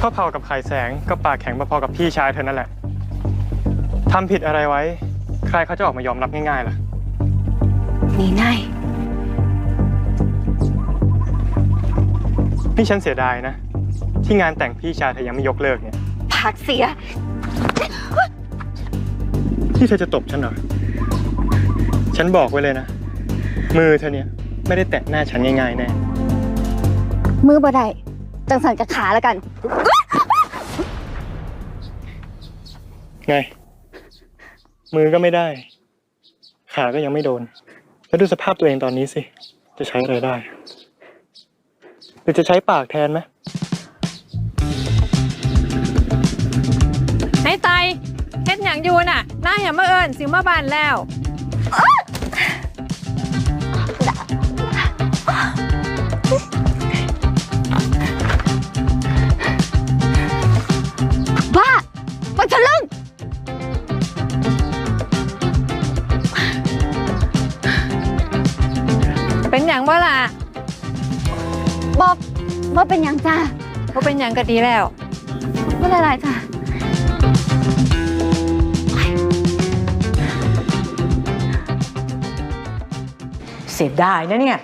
พ่อเผากับไข่แสงก็ปากแข็งพอๆกับพี่ชายเธอนั่นแหละทำผิดอะไรไว้ ใครเขาจะออกมายอมรับง่ายๆล่ะ นี่นายนี่ฉันเสียดายนะ ที่งานแต่งพี่ชายเธอยังไม่ยกเลิกเนี่ย พักเสีย ที่เธอจะตบฉันเหรอ ฉันบอกไว้เลยนะ มือเธอเนี่ย ไม่ได้แตะหน้าฉันง่ายๆแน่ มือบ่ได้ จังสันกับขาแล้วกัน ไง มือก็ไม่ได้ ขาก็ยังไม่โดน แล้วดูสภาพตัวเองตอนนี้สิ จะใช้อะไรได้ หรือจะใช้ปากแทนไหมให้ไตเฮ็ดหยังอยู่น่ะหน้าอย่ามาเอิญสิมาบานแล้ว เป็นหยังบ่ล่ะบอกว่าเป็นหยังจ้าบ่เป็นหยังก็ดีแล้วไม่เป็นไรจ้าเสียดายนะเนี่ย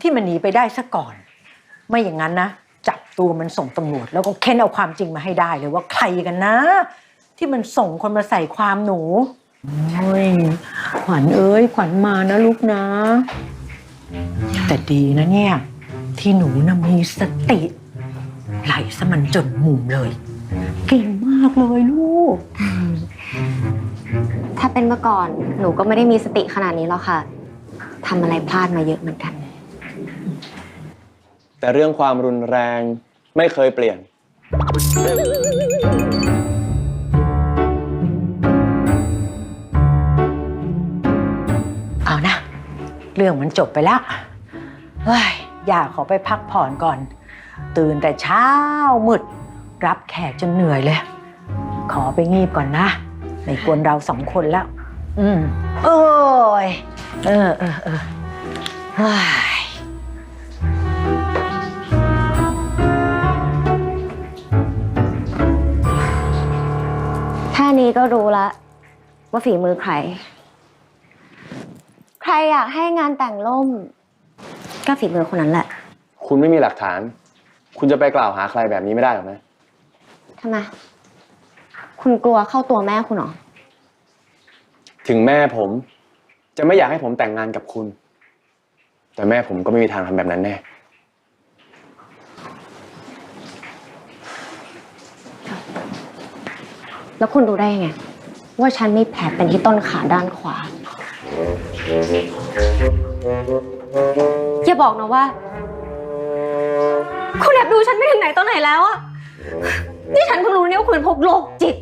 ที่มันหนีไปได้ซะก่อน ไม่อย่างนั้นนะ จับตัวมันส่งตำรวจ แล้วก็เค้นเอาความจริงมาให้ได้เลยว่าใครกันนะ ที่มันส่งคนมาใส่ความหนูโอ้ยขวัญเอ้ยขวัญมานะลูกนะ แต่ดีนะเนี่ย ที่หนูนะมีสติ ไหลซะมันจนมุมเลย เก่งมากเลยลูก ถ้าเป็นเมื่อก่อนหนูก็ไม่ได้มีสติขนาดนี้หรอกค่ะทำอะไรพลาดมาเยอะเหมือนกัน แต่เรื่องความรุนแรงไม่เคยเปลี่ยน มันจบไปแล้วเฮ้ยอยากขอไปพักผ่อนก่อน ตื่นแต่เช้ามืด รับแขกจนเหนื่อยเลย ขอไปงีบก่อนนะในกวนเราสองคนแล้ว อืมโอ้ยเออเออเออเฮ้ยแค่นี้ก็รู้ละว่าฝีมือใคร ใครอยากให้งานแต่งล่ม ก็ฝีมือคนนั้นแหละ คุณไม่มีหลักฐาน คุณจะไปกล่าวหาใครแบบนี้ไม่ได้หรอกนะทำไม คุณกลัวเข้าตัวแม่คุณเหรอ ถึงแม่ผม จะไม่อยากให้ผมแต่งงานกับคุณ แต่แม่ผมก็ไม่มีทางทำแบบนั้นแน่ แล้วคุณรู้ได้ยังไง ว่าฉันมีแผลเป็นที่ต้นขาด้านขวา อย่าบอกนะว่า คุณแอบดูฉันไม่ถึงไหนตอนไหนแล้วอะนี่ฉันเพิ่งรู้เนี่ยว่าคุณเป็นพวกโรคจิต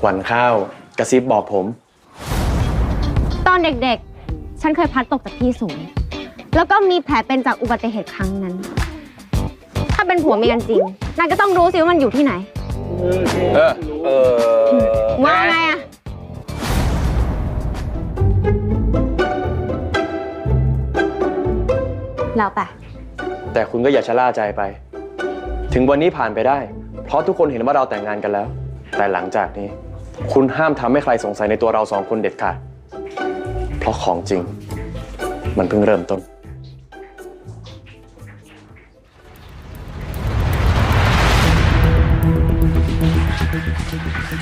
หวันข้าวกระซิบบอกผม ตอนเด็กๆ ฉันเคยพลัดตกจากที่สูง แล้วก็มีแผลเป็นจากอุบัติเหตุครั้งนั้น ถ้าเป็นผัวเมียกันจริงนายก็ต้องรู้สิว่ามันอยู่ที่ไหน เออ เออ ว่าไงอะ แล้วแต่ แต่คุณก็อย่าชะล่าใจไป ถึงวันนี้ผ่านไปได้ เพราะทุกคนเห็นว่าเราแต่งงานกันแล้ว แต่หลังจากนี้ คุณห้ามทำให้ใครสงสัยในตัวเราสองคนเด็ดขาด เพราะของจริง มันเพิ่งเริ่มต้น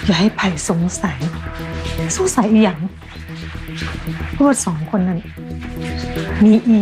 อย่าให้ไผ่สงสัย สงสัยอีหยังเพราะว่าสองคนนั้น มีอี